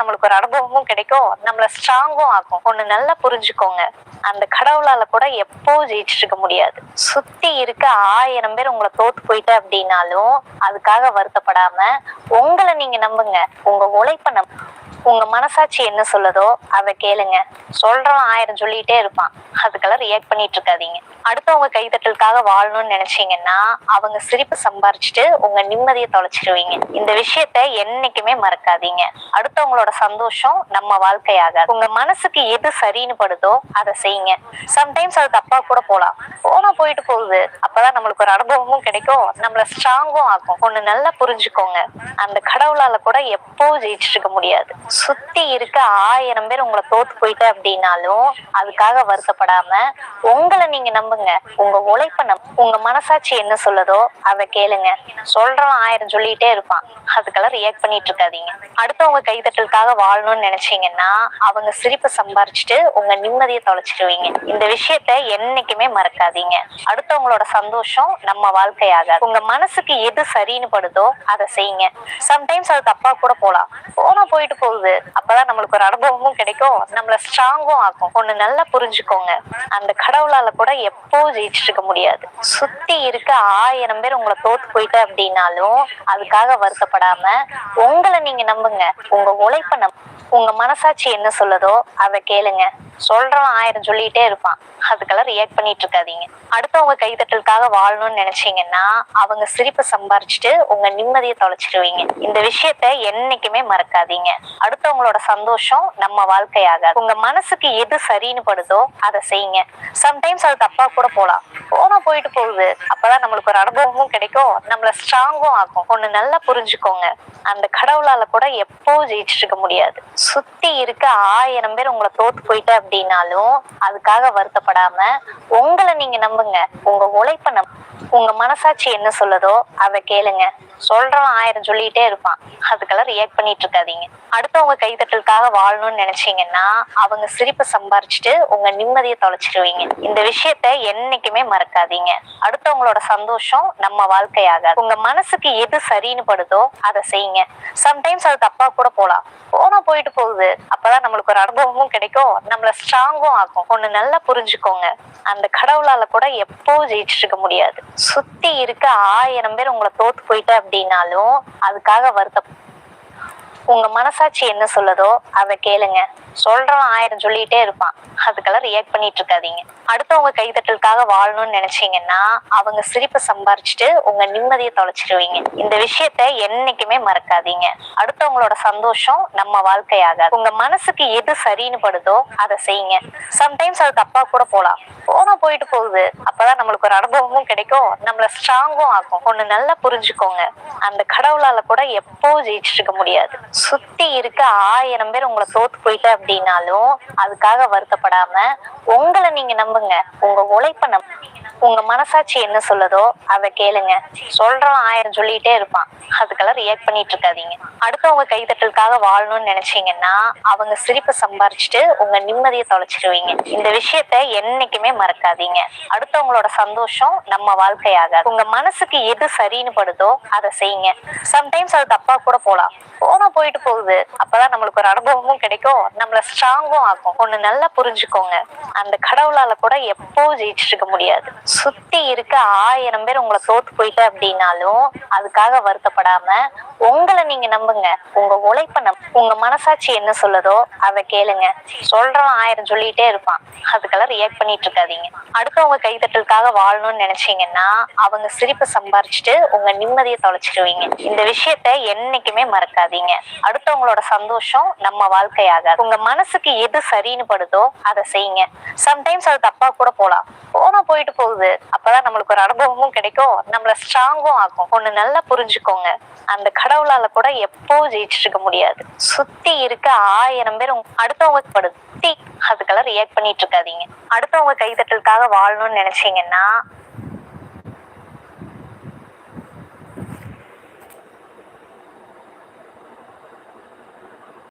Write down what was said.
நம்மளுக்கு ஒரு அனுபவமும் கிடைக்கும் நம்மள ஸ்ட்ராங்கும் ஆகும் ஒண்ணு நல்லா புரிஞ்சுக்கோங்க. அந்த கடவுளால கூட எப்போ ஜெயிச்சிட்டு இருக்க முடியாது. சுத்தி இருக்க ஆயிரம் பேர் உங்களை தோத்து போயிட்ட அப்படின்னாலும் அதுக்காக வருத்தப்படாம உங்களை நீங்க நம்புங்க. உங்க உழைப்ப நம்ப உங்க மனசாட்சி என்ன சொல்லுதோ அதை கேளுங்க. சொல்றவன் ஆயிரம் சொல்லிட்டே இருப்பான். அதுக்கெல்லாம் ரியாக்ட் பண்ணிட்டு இருக்காதீங்க. அடுத்தவங்க கைதட்டலுக்காக வாழணும்னு நினைச்சீங்கன்னா அவங்க சிரிப்பு சம்பாரிச்சுட்டு உங்க நிம்மதியை தொலைச்சிருவீங்க. இந்த விஷயத்த என்னைக்குமே மறக்காதீங்க. அடுத்தவங்களோட சந்தோஷம் நம்ம வாழ்க்கையாகாது. உங்க மனசுக்கு எது சரின்னு படுதோ அதை செய்யுங்க. சம்டைம்ஸ் அது தப்பா கூட போலாம். போனா போயிட்டு போகுது. அப்பதான் நம்மளுக்கு ஒரு அனுபவமும் கிடைக்கும். நம்மள ஸ்ட்ராங்கும் ஆகும் ஒண்ணு நல்லா புரிஞ்சுக்கோங்க. அந்த கடவுளால கூட எப்போ ஜெயிச்சிருக்க முடியாது. சுத்தி இருக்க ஆயிரம் பேர் உங்களை தோத்து போயிட்டு அப்படின்னாலும் அதுக்காக வருத்தப்படாம உங்களை நீங்க நம்புங்க. உங்க உழைப்ப நம்ப உங்க மனசாட்சி என்ன சொல்லுதோ அதை கேளுங்க. சொல்றவன் ஆயிரம் சொல்லிட்டே இருப்பான். அதுக்கெல்லாம் ரியாக்ட் பண்ணிட்டு இருக்காதீங்க. அடுத்தவங்க கைதட்டலுக்காக வாழணும்னு நினைச்சீங்கன்னா அவங்க சிரிப்பை சம்பாரிச்சுட்டு உங்க நிம்மதியை தொலைச்சிருவீங்க. இந்த விஷயத்த என்னைக்குமே மறக்காதீங்க. அடுத்தவங்களோட சந்தோஷம் நம்ம வாழ்க்கையாகாது. உங்க மனசுக்கு எது சரின்னு படுதோ அதை செய்யுங்க. சம்டைம்ஸ் அது தப்பா கூட போலாம் போனா போயிட்டு போகுது. அப்பதான் நம்மளுக்கு ஒரு அனுபவமும் கிடைக்கும். நம்மள ஸ்ட்ராங்கும் ஆகும் ஒண்ணு நல்லா புரிஞ்சுக்கோங்க. அந்த கடவுளால கூட எப்போ ஜெயிச்சிட்டு இருக்க முடியாது. சுத்தி இருக்க ஆயிரம் பேர் உங்களை தோத்து போயிட்டு அப்படின்னாலும் அதுக்காக வருத்தப்படாம உங்களை நீங்க நம்புங்க. உங்க உழைப்ப நம்ப உங்க மனசாட்சி என்ன சொல்லுதோ அதை கேளுங்க. சொல்றவன் ஆயிரம் சொல்லிட்டே இருப்பான். அதுக்கெல்லாம் ரியாக்ட் பண்ணிட்டு இருக்காதீங்க. அடுத்தவங்க கைதட்டலுக்காக வாழணும்னு நினைச்சீங்கன்னா அவங்க சிரிப்பை சம்பாரிச்சுட்டு உங்க நிம்மதியை தொலைச்சிருவீங்க. இந்த விஷயத்த என்னைக்குமே மறக்காதீங்க. அடுத்தவங்களோட சந்தோஷம் நம்ம வாழ்க்கையாகாது. உங்க மனசுக்கு எது சரின்னு படுதோ அதை செய்யுங்க. சம்டைம்ஸ் அது தப்பா கூட போலாம். போனா போயிட்டு போகுது. அப்பதான் நம்மளுக்கு ஒரு அனுபவமும் கிடைக்கும். நம்மள ஸ்ட்ராங்கும் ஆகும் ஒண்ணு நல்லா புரிஞ்சுக்கோங்க. அந்த கடவுளால கூட எப்போ ஜெயிச்சிருக்க முடியாது. சுத்தி இருக்க ஆயிரம் பேர் உங்களை தோத்து போயிட்டு அப்படின்னாலும் அதுக்காக வருத்தப்படாம உங்களை நீங்க நம்புங்க. உங்க உழைப்ப நம்ப உங்க மனசாட்சி என்ன சொல்லுதோ அதை கேளுங்க. சொல்றவன் ஆயிரம் சொல்லிட்டே இருப்பான். அதுக்கெல்லாம் ரியாக்ட் பண்ணிட்டு இருக்காதீங்க. அடுத்தவங்க கைதட்டலுக்காக வாழணும்னு நினைச்சீங்கன்னா அவங்க சிரிப்பை சம்பாரிச்சுட்டு உங்க நிம்மதியை தொலைச்சிருவீங்க. இந்த விஷயத்த என்னைக்குமே மறக்காதீங்க. அடுத்தவங்களோட சந்தோஷம் நம்ம வாழ்க்கையாகாது. உங்க மனசுக்கு எது சரின்னு படுதோ அதை செய்யுங்க. சம்டைம்ஸ் அது தப்பா கூட போலாம். போனா போயிட்டு போகுது. அப்பதான் நம்மளுக்கு ஒரு அனுபவமும் கிடைக்கும். நம்மள ஸ்ட்ராங்கும் ஆகும் ஒண்ணு நல்லா புரிஞ்சுக்கோங்க. அந்த கடவுளால கூட எப்போ ஜெயிச்சிருக்க முடியாது. சுத்தி இருக்க ஆயிரம் பேர் உங்களை தோத்து போயிட்டு அப்படின்னாலும் அதுக்காக வருத்த உங்க மனசாட்சி என்ன சொல்லுதோ அதை கேளுங்க. சொல்றவன் ஆயிரம் சொல்லிட்டே இருப்பான். அதுக்கெல்லாம் ரியாக்ட் பண்ணிட்டு இருக்காதீங்க அடுத்தவங்க கைதட்டலுக்காக வாழணும்னு நினைச்சீங்கன்னா அவங்க சிரிப்பை சம்பாரிச்சுட்டு உங்க நிம்மதியை தொலைச்சிருவீங்க. இந்த விஷயத்த என்னைக்குமே மறக்காதீங்க. அடுத்தவங்களோட சந்தோஷம் நம்ம வாழ்க்கையாகாது. உங்க மனசுக்கு எது சரின்னு படுதோ அதை செய்யுங்க. சம்டைம்ஸ் அது தப்பா கூட போலாம். போனா போயிட்டு போகுது. அப்பதான் நம்மளுக்கு ஒரு அனுபவமும் கிடைக்கும். நம்மள ஸ்ட்ராங்கும் ஆகும் ஒண்ணு நல்லா புரிஞ்சுக்கோங்க. அந்த கடவுளால கூட எப்போ ஜெயிச்சிட்டு இருக்க முடியாது. சுத்தி இருக்க ஆயிரம் பேர் உங்களை தோத்து போயிட்ட அப்படின்னாலும் அதுக்காக வருத்தப்படாம உங்களை நீங்க நம்புங்க. உங்க உழைப்ப நம்ப உங்க மனசாட்சி என்ன சொல்லுதோ அதை கேளுங்க. சொல்றவன் ஆயிரம் சொல்லிட்டே இருப்பான். அதுக்கெல்லாம் ரியாக்ட் பண்ணிட்டு இருக்காதீங்க. அடுத்தவங்க கைதட்டலுக்காக வாழணும்னு நினைச்சீங்கன்னா அவங்க சிரிப்பை சம்பாரிச்சுட்டு உங்க நிம்மதியை தொலைச்சிருவீங்க. இந்த விஷயத்த என்னைக்குமே மறக்காதீங்க. அடுத்தவங்களோட சந்தோஷம் நம்ம வாழ்க்கையாக உங்க மனசுக்கு எது சரின்னு படுதோ அதை செய்யுங்க. சம்டைம்ஸ் அது தப்பா கூட போலாம். போனா போயிட்டு போகுது. அப்பதான் நம்மளுக்கு ஒரு அனுபவமும் கிடைக்கும். நம்மள ஸ்ட்ராங்கும் ஆகும் ஒண்ணு நல்லா புரிஞ்சுக்கோங்க. அந்த கடவுளால கூட எப்போ ஜெயிச்சிருக்க இருக்க முடியாது. சுத்தி இருக்க ஆயிரம் பேர் உங்களை தோத்து போயிட்ட அப்படின்னாலும் அதுக்காக வருத்தப்படாம உங்களை நீங்க நம்புங்க. உங்க உழைப்ப நம் உங்க மனசாட்சி என்ன சொல்லுதோ அதை கேளுங்க. சொல்றவன் ஆயிரம் சொல்லிட்டே இருப்பான். அதுக்கெல்லாம் ரியாக்ட் பண்ணிட்டு இருக்காதீங்க. அடுத்தவங்க கைதட்டலுக்காக வாழணும்னு நினைச்சீங்கன்னா அவங்க சிரிப்பை சம்பாரிச்சுட்டு உங்க நிம்மதியை தொலைச்சிருவீங்க. இந்த விஷயத்த என்னைக்குமே மறக்காதீங்க. அடுத்தவங்களோட சந்தோஷம் நம்ம வாழ்க்கையாகாது. உங்க மனசுக்கு எது சரின்னு படுதோ அதை செய்யுங்க. சம்டைம்ஸ் அது தப்பா கூட போலாம். போனா போயிட்டு போகுது. அப்பதான் நம்மளுக்கு ஒரு அனுபவமும் கிடைக்கும். நம்மள ஸ்ட்ராங்கும் ஆகும் ஒண்ணு நல்லா புரிஞ்சுக்கோங்க. அந்த கடவுளால கூட எப்போ ஜெயிச்சிட்டு இருக்க முடியாது. சுத்தி இருக்க ஆயிரம் பேர் அடுத்தவங்க படுத்தி அதுக்கெல்லாம் ரியாக்ட் பண்ணிட்டு இருக்காதீங்க. அடுத்தவங்க கைதட்டலுக்காக வாழணும்னு நினைச்சீங்கன்னா